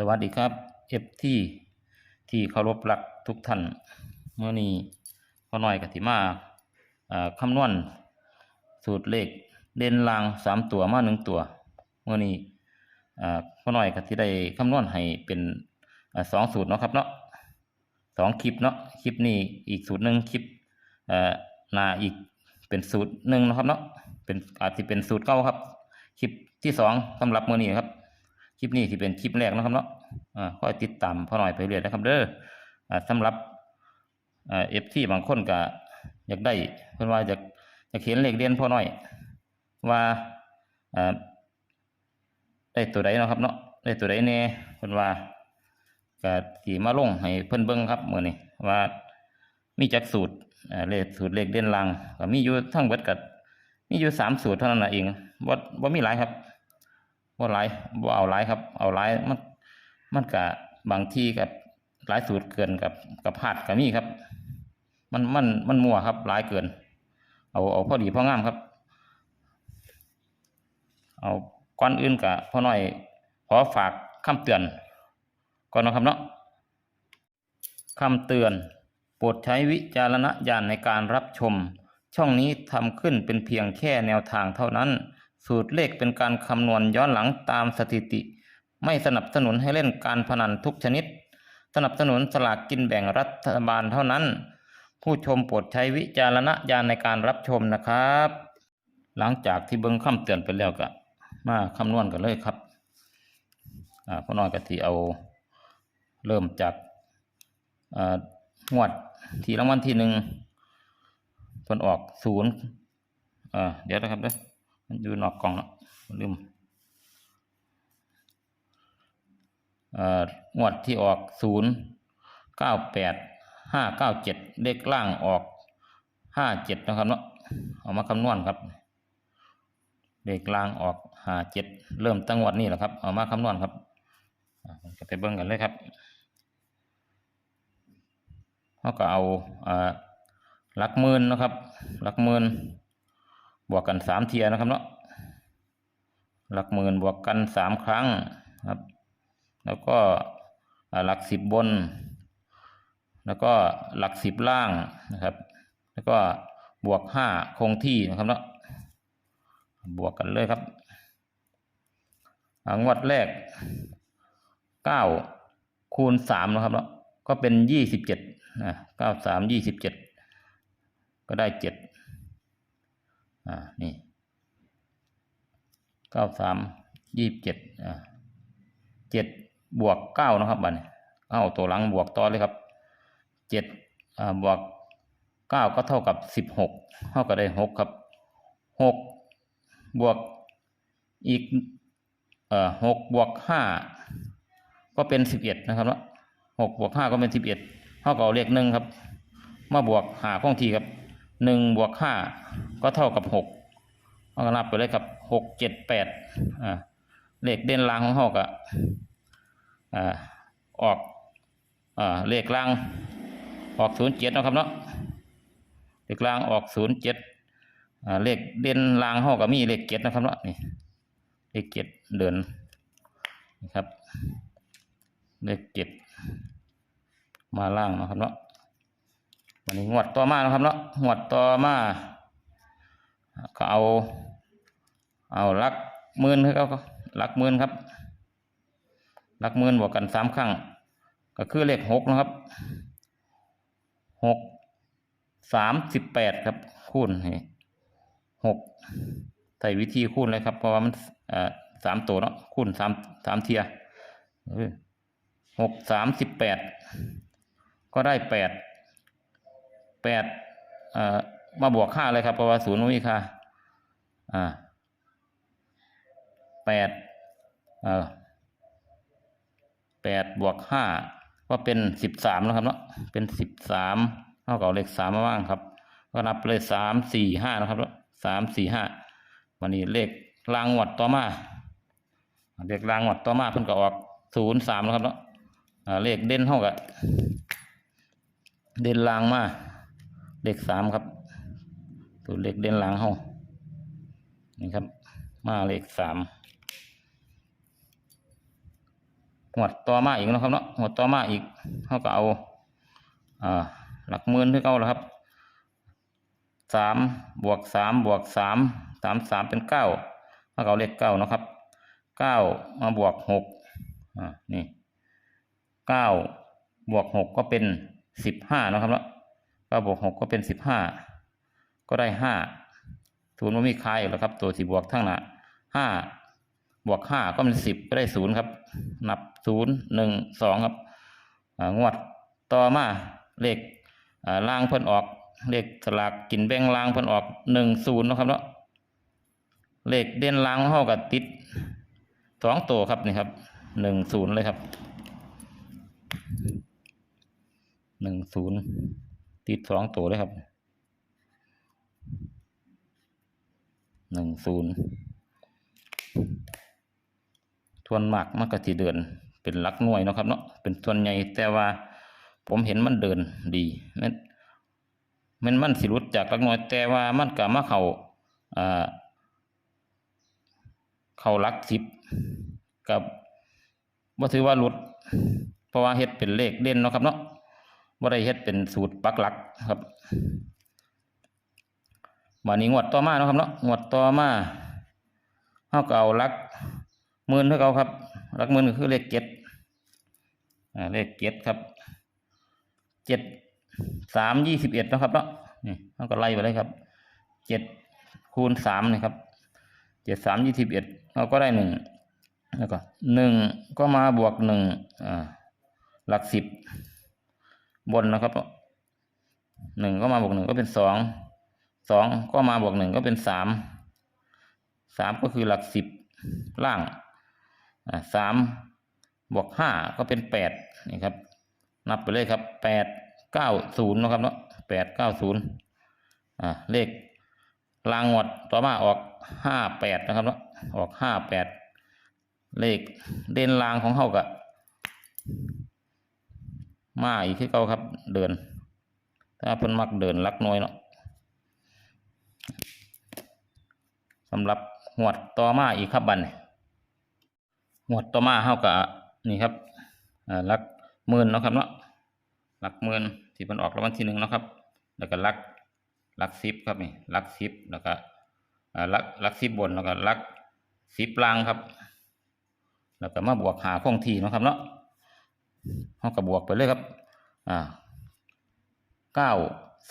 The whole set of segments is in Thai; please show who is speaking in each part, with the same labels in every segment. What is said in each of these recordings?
Speaker 1: สวัสดีครับเอฟที่ที่เคารพรักทุกท่านเมื่อนี้พ่อน้อยกติมาอ่าคำนวณสูตรเลขเด่นลางสามตัวมาหนึ่งตัวเมื่อนี้อ่าพ่อน้อยกติได้คำนวณให้เป็นอสองสูตรเนาะครับเนาะสองคลิปเนาะคลิปนี้อีกสูตรหนึ่งคลิปหน้าอีกเป็นสูตรหนึ่งนะครับเนาะเป็นอาจจะเป็นสูตรเก่าครับ คลิปที่สองสำหรับเมื่อนี้ครับ คลิปนี้ที่เป็นคลิปแรกนะครับเนาะอ่าคอยติดตามพ่อหน่อยไปเรื่อยนะครับเด้ออ่าสำหรับอ่าเอฟซีบางคนก็อยากได้เพิ่นว่าอยากอยากเห็นเลขเด่นพ่อหน่อย ว่าอ่าได้ตัวใดนะครับเนาะได้ตัวใดแน่เพิ่นว่าก็สิมาลงให้เพิ่นเบิ่งครับมื้อนี้ว่ามีจักสูตรอ่าเลขสูตรเลขเด่นล่างก็มีอยู่ทั้งเบิดก็มีอยู่สามสูตรเท่านั้นเองบ่บ่ามีหลายครับ บ่หลายบ่เอาหลายครับ เอาหลายมันมันก็บางที่กับหลายสูตรเกินกับกับพลาดก็มีครับ มันมันมันมั่วครับหลายเกิน เอาเอาพอดีพองามครับ เอาก่อนอื่นก็พ่อน้อยขอฝากคำเตือนก่อนนะครับเนาะคำเตือนโปรดใช้วิจารณญาณในการรับชม ช่องนี้ทำขึ้นเป็นเพียงแค่แนวทางเท่านั้น สูตรเลขเป็นการคำนวณย้อนหลังตามสถิติ ไม่สนับสนุนให้เล่นการพนันทุกชนิด สนับสนุนสลากกินแบ่งรัฐบาลเท่านั้น ผู้ชมโปรดใช้วิจารณญาณในการรับชมนะครับ หลังจากที่เบิ้งคำเตือนไปแล้วก็มาคำนวณกันเลยครับอ่าพ่อน้อยกะทีเอาเริ่มจากอ่างวดที่รางวัลที่หนึ่งเพิ่นออกศูนย์อ่าเดี๋ยวนะครับเด้อ มันอยู่นอกกล่องล้วลืมอ่างวดที่ออกศูนย์เก้าแปดห้าเก้าเจ็ดเลขล่างออกห้าเจ็ดนะครับเนาะเอามาคำนวณครับเลขล่างออกห้าเจ็ดเริ่มตั้งงวดนี้แหละครับเอามาคำนวณครับอ่าก็ไปเบิ่งกันเลยครับเขาก็เอาอ่าหลักหมื่นนะครับหลักหมื่น บวกกันสามเทียนะครับเนาะหลักหมื่นบวกกันสามครั้งครับ แล้วก็หลักสิบบน แล้วก็หลักสิบล่างนะครับ แล้วก็บวกห้าคงที่นะครับเนาะบวกกันเลยครับงวดแรกเก้าคูณสามนะครับเนาะก็เป็นยี่สิบเจ็ดนะเก้าสามยี่สิบเจ็ดก็ได้เจ็ด อ่านี่เก้าสามยี่สิบเจ็ดอ่าเจ็ดบวกเก้านะครับบัดนี้เอาตัวหลังบวกต่อเลยครับเจ็ดอ่าบวกเก้าก็เท่ากับสิบหกเท่ากับได้หกครับหกบวกอีกเอ่อหกบวกห้าก็เป็นสิบเอ็ดนะครับเนาะหกบวกห้าก็เป็นสิบเอ็ดเท่ากับเอาเลขหนึ่งครับมาบวกหาข้องทีครับหนึ่งบวกห้า ก็เท่ากับหกเอาก็นับไปเลยครับหกเจ็ดแปดอ่าเลขเด่นล่างของเขาก็อ่าออกอ่าเลขล่างออกศูนย์เจ็ดนะครับเนาะเลขล่างออกศูนย์เจ็ดอ่าเลขเด่นล่างเขาก็มีเลขเจ็ดนะครับเนาะนี่เลขเจ็ดเดินนะครับเลขเจ็ดมาล่างนะครับเนาะวันนี้งวดต่อมานะครับเนาะงวดต่อมา ก็เอา เอาลักหมื่นให้เขาลักหมื่นครับลักหมื่นบวกกันสามครั้ง ก็คือเลขหกนะครับหกสามสิบแปดครับคูณหกใส่วิธีคูณเลยครับ เพราะว่ามันอ่าสามตัวเนาะคูณสามสามเทียหกสามสิบแปดก็ได้แปดแปดอ่อ มาบวกค่าเลยครับเพราะว่าศูนย์ไม่มีค่าอ่าแปดเอ่อแปดบวกห้าก็เป็นสิบสามแล้วครับเนาะเป็นสิบสามเท่ากับเลขสามมาบ้างครับ ก็นับเลยสามสี่ห้านะครับสามสี่ห้าวันนี้เลขรางวัดต่อมาเลขรางวัดต่อมาเพิ่นก็ออกศูนย์สามแล้วครับเนาะเลขเด่นเท่ากับเด่นลางมาเลขสามครับ ตัวเลขเด่นหลางเฮานี่ครับ มาเลขสามหวดต่อมาอีกนะครับเนาะหวดต่อมาอีกเขาก็เอาอ่าหลักหมื่นที่เก้าแล้วครับสามบวกสามบวกสามสามสามเป็นเก้าเขาก็เอาเลขเก้านะครับเก้ามาบวกหกอ่านี่เก้าบวกหกก็เป็นสิบห้านะครับเนาะเก้าบวกหกก็เป็นสิบห้า ก็ได้ห้าศูนย์มันมีค่าอยู่แล้วครับ ตัวสี่บวกทั้งหน้าห้าบวกห้าก็เป็นสิบก็ได้ศูนย์ครับ นับศูนย์หนึ่งสองครับงวดต่อมาเลขล่างเพิ่นออก เลขสลากกินแบ่งล่างเพิ่นออกหนึ่งศูนย์นะครับเนาะเลขเด่นล่างเฮากับติดสองตัวครับนี่ครับหนึ่งศูนย์เลยครับหนึ่งศูนย์ติดสองตัวเลยครับ หนึ่งศูนย์ทวนมากมันก็สิเดือนเป็นลักหน่วยเนาะครับเนาะเป็นส่วนใหญ่แต่ว่า ผมเห็นมันเดินดีแมันมันมันสิรุดจากลักหน่วย แต่ว่ามันก็มาเขาอ่าเขาลักสิบกับว่าถือว่าหลุด เพราะว่าเฮ็ดเป็นเลขเด่นเนาะครับเนาะว่าได้เฮ็ดเป็นสูตรปักหลักครับ มานนี้งวดต่อมาเนาะครับเนาะงวดต่อมาเฮาก็เอาลักหมื่นเท่าเก่าครับลักหมื่นก็คือเลขเจ็ดอ่าเลขเจ็ดครับเจ็ดสามยี่สิบเอ็ดนะครับเนาะนี่เราก็ไล่ไปเลยครับเจ็ดคูณสามนะครับเจ็ดสามยี่สิบเอ็ดเราก็ได้หนึ่งแล้วก็หนึ่งก็มาบวกหนึ่งอ่าหลักสิบบนนะครับหนึ่งก็มาบวกหนึ่งก็เป็นสอง สองก็มาบวกหนึ่งก็เป็นสามสามก็คือหลักสิบล่างสามบวกห้าก็เป็นแปดนี่ครับ นับไปเลยครับแปดเก้าศูนย์นะครับเนาะแปดเก้าศูนย์เลขรางงวดต่อมาออกห้าแปดนะครับเนาะออกห้าแปดเลขเด่นรางของเขากะมาอีกที่เก่าครับเดิน ถ้าเพิ่นมักเดินลักน้อยเนาะ สำหรับหวดต่อมาอีกครับบันหวดต่อมาเฮากับนี่ครับลักหมื่นเนาะครับเนาะหลักหมื่นที่มันออกรางวัลที่หนึ่งเนาะครับ แล้วก็ลักลักสิบครับนี่ลักสิบแล้วก็ลักลักสิบบนแล้วก็ลักสิบล่างครับ แล้วก็มาบวกหาคงทีเนาะครับเนาะเฮาก็บวกไปเลยครับ อ่าเก้า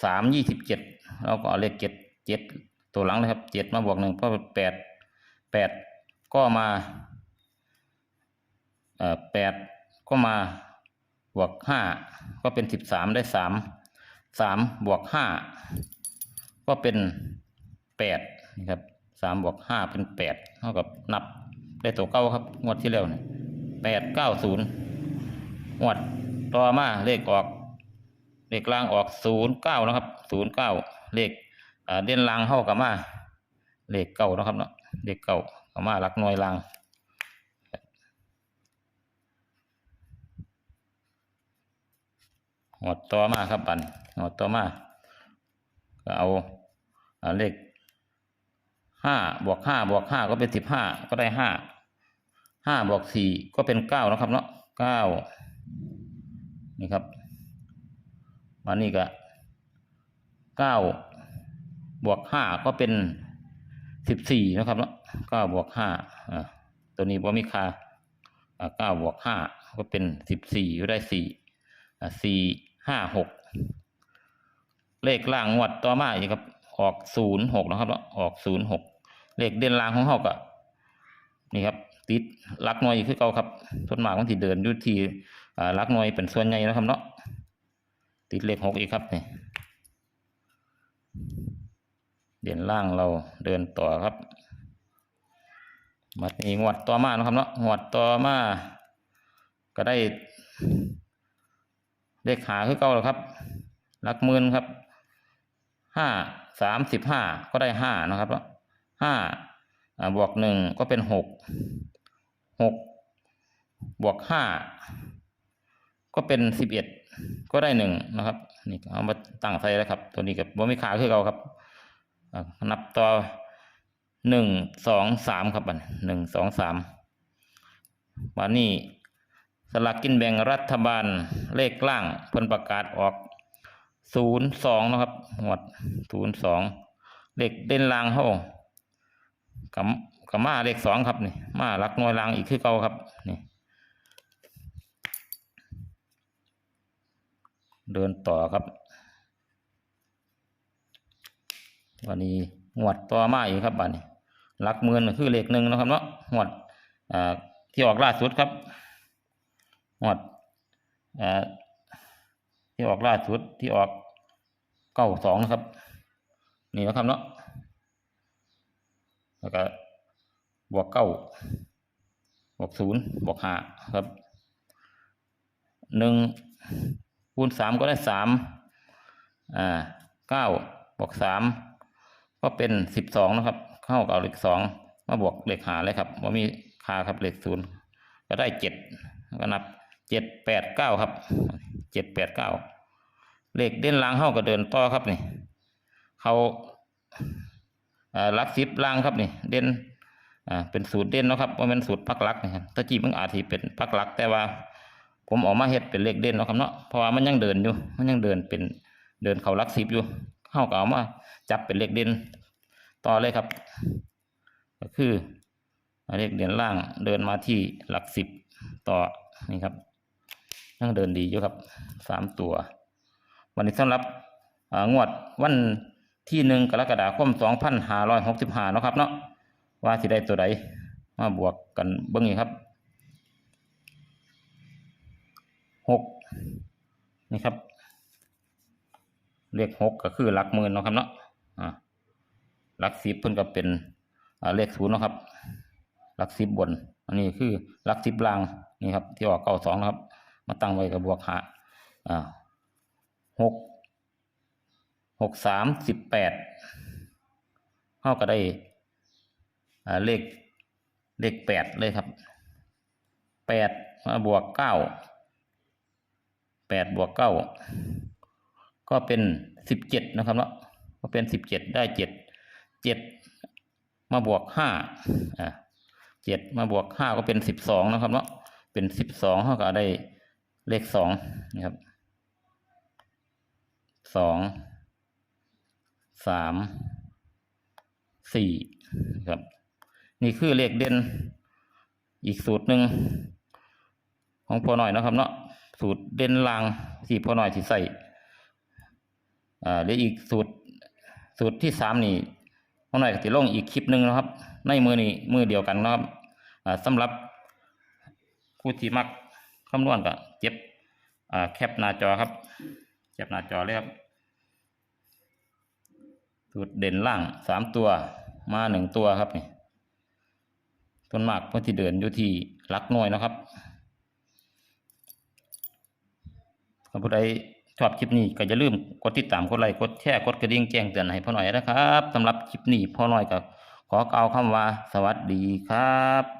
Speaker 1: สามยี่สิบเจ็ดเราก็เอาเลขเจ็ด เจ็ดตัวหลังเลยครับเจ็ดมาบวกหนึ่งก็เป็นแปดแปดก็มาเอ่อแปดก็มาบวกห้าก็เป็นสิบสามได้สามสามบวกห้าก็เป็นแปดนะครับสามบวกห้าเป็นแปดเท่ากับนับได้ตัวเก้าครับงวดที่แล้วเนี่ยแปดเก้าศูนย์งวดต่อมาเลขออก เลขล่างออกศูนย์เก้านะครับศูนย์เก้าเลข เด่นลางเข้ากับมาเลขเก้านะครับเนาะเลขเก้ากับมาลักหน่วยลางหมดต่อมาครับบันหมดต่อมาก็เอาเอาเลขห้าบวกห้าบวกห้าก็เป็นสิบห้าก็ได้ห้าห้าบวกสี่ก็เป็นเก้านะครับเนาะเก้านี่ครับวันนี้ก็เก้า บวกห้าก็เป็นสิบสี่นะครับเนาะเก้าบวกห้าอ่าตัวนี้บ่มีค่าเก้าบวกห้าก็เป็นสิบสี่ก็ได้สี่สี่ห้าหกเลขล่างงวดต่อมาอีกครับ ออกศูนย์หกนะครับออกศูนย์หกเลขเด่นล่างของเขาก็นี่ครับ ติดลักหน่วยคือเก่าครับส่วนมากมันที่เดินอยู่ที่ลักหน่วยเป็นส่วนใหญ่นะครับเนาะติดเลขหกอีกครับเนี่ เด่นล่างเราเดินต่อครับมานี่งวดต่อมานะครับเนาะงวดต่อมาก็ได้เลขหาคือเก่าแล้วครับหลักหมื่นครับห้าสามสิบห้าก็ได้ห้านะครับห้าบวกหนึ่งก็เป็นหกหกบวกห้าก็เป็นสิบเอ็ดก็ได้หนึ่งนะครับนี่เอามาตั้งใส่แล้วครับ ตัวนี้กับบ่มีขาคือเก่าครับ นับต่อหนึ่งสองสามครับบัดหนึ่งสองสามวันนี้สลากกินแบ่งรัฐบาลเลขล่างเพิ่นประกาศออกศูนย์สองนะครับหมวดศูนย์สองเลขเด่นลางเฮากับกับมาเลขสองครับนี่มาลักหน่วยลางอีกคือเก่าครับนี่เดินต่อครับ วันนี้หวดต่อมาอีกครับบัดนี้หลักหมื่นคือเลขหนึ่งนะครับเนาะหวดที่ออกล่าสุดครับหวดที่ออกล่าสุดที่ออกเก้าสองนะครับ นี่นะครับเนาะแล้วก็บวกเก้าบวกศูนย์บวกห้าครับหนึ่งคูณสามก็ได้สามอ่าเก้าบวกสาม ก็เป็นสิบสองนะครับ เข้ากับเลขสองมาบวกเลขหาเลยครับว่ามีค่าครับเลขศูนย์ก็ได้เจ็ดก็นับเจ็ดแปดเก้าครับเจ็ดแปดเก้าเลขเด่นล่างเข้าก็เดินต่อครับนี่เขาลักสิบล่างครับนี่ เด่นเป็นสูตรเด่นนะครับว่าเป็นสูตรพักหลักนะครับถ้าจีมันอาจจะเป็นพักหลัก แต่ว่า ผมออกมาเฮ็ดเป็นเลขเด่นนะครับเนาะเพราะว่ามันยังเดินอยู่ มันยังเดินเป็นเดินเขาลักสิบอยู่เข้าก็เอามา จับเป็นเลขเด่นต่อเลยครับ ก็คือเลขเด่นล่างเดินมาที่หลักสิบต่อนี่ครับยังเดินดีอยู่ครับสามตัว วันนี้สำหรับงวดวันที่หนึ่งกรกฎาคมสองพันห้าร้อยหกสิบห้านาะครับเนาะว่าสิได้ตัวใดมาบวกกันเบิ้งนี่ครับหกนี่ครับเลขหกก็คือหลักหมื่นเนาะครับเนาะ หลักสิบเพิ่นก็เป็นเลขศูนย์นะครับ หลักสิบบน อันนี้คือหลักสิบล่างนี่ครับ ที่ออกเก้าสองนะครับ มาตั้งไว้กับบวกหาหกหกสามสิบแปดเท่าก็ได้เลขเลขแปดเลยครับแปดมาบวกเก้าแปดบวกเก้าก็เป็นสิบเจ็ดนะครับเนาะ ก็เป็นสิบเจ็ดได้เจ็ดเจ็ดมาบวกห้าอ่าเจ็ดมาบวกห้าก็เป็นสิบสองนะครับเนาะเป็นสิบสองเท่ากับได้เลขสองนะครับสองสามสี่ครับ นี่คือเลขเด่นอีกสูตรหนึ่งของพอหน่อยนะครับเนาะสูตรเด่นลางที่พอหน่อยที่ใส่อ่าหรืออีกสูตร สูตรที่สามนี่พอหน่อยก็จะลงอีกคลิปหนึ่งนะครับ ในมือนี้มือเดียวกันนะครับอ่าสำหรับผู้ที่มักคำนวณก็เจ็บแคปหน้าจอครับแคปหน้าจอเลยครับสูตรเด่นล่างสามตัวมาหนึ่งตัวครับนี่ต้นมากเพื่อที่เดินอยู่ที่ลักหน่วยนะครับผู้ใด ชอบคลิปนี้ก็อย่าลืมกดติดตามกดไลค์กดแชร์กดกระดิ่งแจ้งเตือนให้พ่อหน่อยนะครับสำหรับคลิปนี้พ่อหน่อยก็ขอกล่าวคำว่า สวัสดีครับ